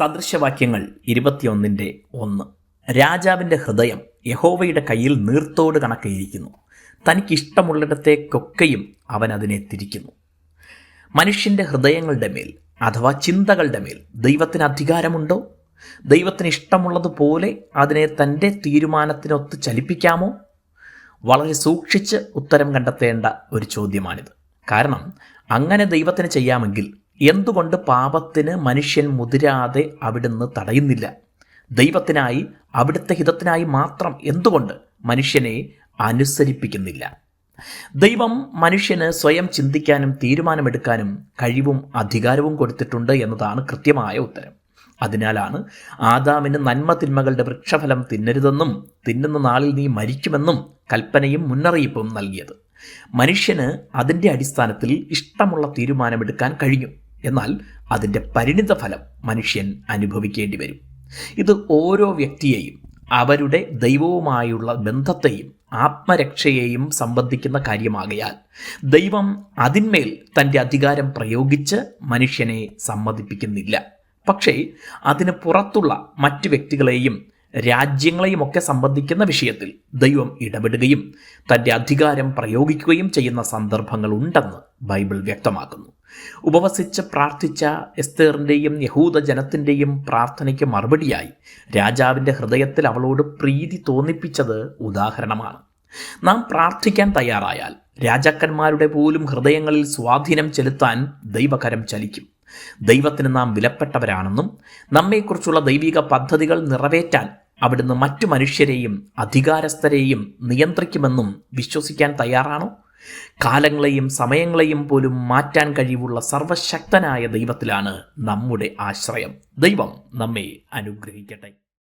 സദൃശവാക്യങ്ങൾ ഇരുപത്തിയൊന്നിന്റെ ഒന്ന്. രാജാവിന്റെ ഹൃദയം യഹോവയുടെ കയ്യിൽ നീർത്തോട് കണക്കിയിരിക്കുന്നു. തനിക്കിഷ്ടമുള്ളിടത്തേക്കൊക്കെയും അവൻ അതിനെ തിരിക്കുന്നു. മനുഷ്യന്റെ ഹൃദയങ്ങളുടെ മേൽ അഥവാ ചിന്തകളുടെ മേൽ ദൈവത്തിന് അധികാരമുണ്ടോ? ദൈവത്തിന് ഇഷ്ടമുള്ളതുപോലെ അതിനെ തന്റെ തീരുമാനത്തിനൊത്ത് ചലിപ്പിക്കാമോ? വളരെ സൂക്ഷിച്ച് ഉത്തരം കണ്ടെത്തേണ്ട ഒരു ചോദ്യമാണിത്. കാരണം അങ്ങനെ ദൈവത്തിന് ചെയ്യാമെങ്കിൽ എന്തുകൊണ്ട് പാപത്തിന് മനുഷ്യൻ മുതിരാതെ അവിടുന്ന് തടയുന്നില്ല? ദൈവത്തിനായി അവിടുത്തെ ഹിതത്തിനായി മാത്രം എന്തുകൊണ്ട് മനുഷ്യനെ അനുസരിപ്പിക്കുന്നില്ല? ദൈവം മനുഷ്യന് സ്വയം ചിന്തിക്കാനും തീരുമാനമെടുക്കാനും കഴിവും അധികാരവും കൊടുത്തിട്ടുണ്ട് എന്നതാണ് കൃത്യമായ ഉത്തരം. അതിനാലാണ് ആദാമിന് നന്മ തിന്മകളുടെ വൃക്ഷഫലം തിന്നരുതെന്നും തിന്നുന്ന നാളിൽ നീ മരിക്കുമെന്നും കൽപ്പനയും മുന്നറിയിപ്പും നൽകിയത്. മനുഷ്യന് അതിന്റെ അടിസ്ഥാനത്തിൽ ഇഷ്ടമുള്ള തീരുമാനമെടുക്കാൻ കഴിഞ്ഞു. എന്നാൽ അതിന്റെ പരിണിത ഫലം മനുഷ്യൻ അനുഭവിക്കേണ്ടി വരും. ഇത് ഓരോ വ്യക്തിയെയും അവരുടെ ദൈവവുമായുള്ള ബന്ധത്തെയും ആത്മരക്ഷയെയും സംബന്ധിക്കുന്ന കാര്യമാകയാൽ ദൈവം അതിന്മേൽ തന്റെ അധികാരം പ്രയോഗിച്ച് മനുഷ്യനെ സമ്മതിപ്പിക്കുന്നില്ല. പക്ഷേ അതിന് പുറത്തുള്ള മറ്റ് വ്യക്തികളെയും രാജ്യങ്ങളെയും ഒക്കെ സംബന്ധിക്കുന്ന വിഷയത്തിൽ ദൈവം ഇടപെടുകയും തന്റെ അധികാരം പ്രയോഗിക്കുകയും ചെയ്യുന്ന സന്ദർഭങ്ങളുണ്ടെന്ന് ബൈബിൾ വ്യക്തമാക്കുന്നു. ഉപവസിച്ച് പ്രാർത്ഥിച്ച എസ്തേറിന്റെയും യഹൂദ ജനത്തിന്റെയും പ്രാർത്ഥനയ്ക്ക് മറുപടിയായി രാജാവിന്റെ ഹൃദയത്തിൽ അവളോട് പ്രീതി തോന്നിപ്പിച്ചത് ഉദാഹരണമാണ്. നാം പ്രാർത്ഥിക്കാൻ തയ്യാറായാൽ രാജാക്കന്മാരുടെ പോലും ഹൃദയങ്ങളിൽ സ്വാധീനം ചെലുത്താൻ ദൈവകരം ചലിക്കും. ദൈവത്തിന് നാം വിലപ്പെട്ടവരാണെന്നും നമ്മെക്കുറിച്ചുള്ള ദൈവിക പദ്ധതികൾ നിറവേറ്റാൻ അവിടുന്ന് മറ്റു മനുഷ്യരെയും അധികാരസ്ഥരെയും നിയന്ത്രിക്കുമെന്നും വിശ്വസിക്കാൻ തയ്യാറാണോ? കാലങ്ങളെയും സമയങ്ങളെയും പോലും മാറ്റാൻ കഴിവുള്ള സർവശക്തനായ ദൈവത്തിലാണ് നമ്മുടെ ആശ്രയം. ദൈവം നമ്മെ അനുഗ്രഹിക്കട്ടെ.